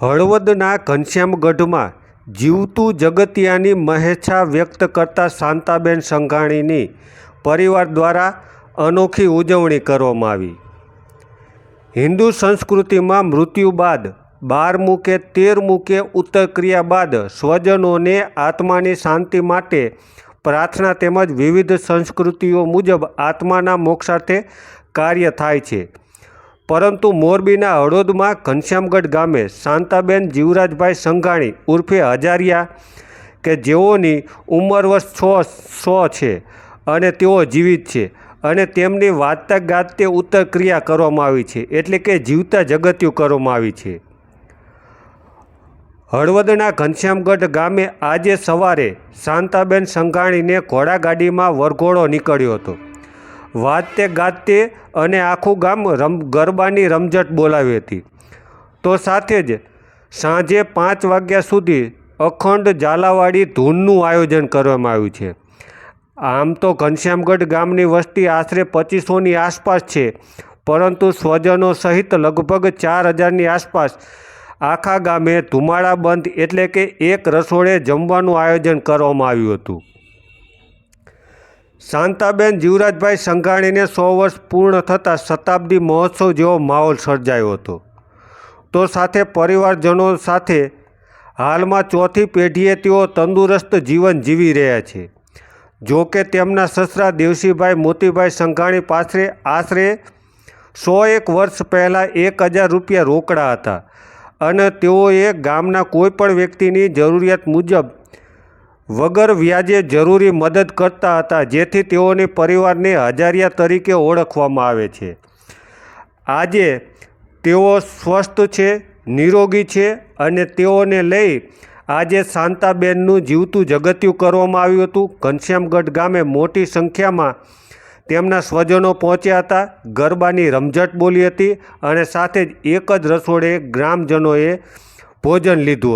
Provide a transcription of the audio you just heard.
હળવદના ઘનશ્યામગઢમાં જીવતું જગતિયાની મહેચ્છા વ્યક્ત કરતા શાંતાબેન સંઘાણીની પરિવાર દ્વારા અનોખી ઉજવણી કરવામાં આવી. હિન્દુ સંસ્કૃતિમાં મૃત્યુ બાદ બારમું કે તેરમું કે ઉત્તરક્રિયા બાદ સ્વજનોને આત્માની શાંતિ માટે પ્રાર્થના તેમજ વિવિધ સંસ્કૃતિઓ મુજબ આત્માના મોક્ષાર્થે કાર્ય થાય છે. પરંતુ મોરબીના હળોદમાં ઘનશ્યામગઢ ગામે શાંતાબેન જીવરાજભાઈ સંઘાણી ઉર્ફે હજારિયા કે જેઓની ઉંમર વર્ષ છ સો છે અને તેઓ જીવિત છે અને તેમની વાંચતા ગાતે ઉત્તરક્રિયા કરવામાં આવી છે, એટલે કે જીવતા જગત્યુ કરવામાં આવી છે. હળવદના ઘનશ્યામગઢ ગામે આજે સવારે શાંતાબેન સંઘાણીને ઘોડાગાડીમાં વરઘોડો નીકળ્યો હતો. વાજતે ગાતે અને આખું ગામ રમ, ગરબાની રમઝટ બોલાવી હતી. તો સાથે જ સાંજે પાંચ વાગ્યા સુધી અખંડ ઝાલાવાડી ધૂનનું આયોજન કરવામાં આવ્યું છે. આમ તો ઘનશ્યામગઢ ગામની વસ્તી આશરે પચીસોની આસપાસ છે, પરંતુ સ્વજનો સહિત લગભગ ચાર હજારની આસપાસ આખા ગામે ધુમાડા બંધ એટલે કે એક રસોડે જમવાનું આયોજન કરવામાં આવ્યું હતું. શાંતાબેન જીવરાજભાઈ સંઘાણીને સો વર્ષ પૂર્ણ થતાં શતાબ્દી મહોત્સવ જેવો માહોલ સર્જાયો હતો. તો સાથે પરિવારજનો સાથે હાલમાં ચોથી પેઢીએ તેઓ તંદુરસ્ત જીવન જીવી રહ્યા છે. જો કે તેમના સસરા દેવસીભાઈ મોતીભાઈ સંઘાણી પાસે આશરે સો એક વર્ષ પહેલાં એક હજાર રૂપિયા રોકડા હતા અને તેઓએ ગામના કોઈપણ વ્યક્તિની જરૂરિયાત મુજબ વગર વ્યાજે જરૂરી મદદ કરતા હતા, જેથી તેઓની પરિવારને હજારિયા તરીકે ઓળખવામાં આવે છે. આજે તેઓ સ્વસ્થ છે, નિરોગી છે અને તેઓને લઈ આજે શાંતાબેનનું જીવતું જગત્યું કરવામાં આવ્યું હતું. ઘનશ્યામગઢ ગામે મોટી સંખ્યામાં તેમના સ્વજનો પહોંચ્યા હતા. ગરબાની રમઝટ બોલી હતી અને સાથે જ એક જ રસોડે ગ્રામજનોએ ભોજન લીધું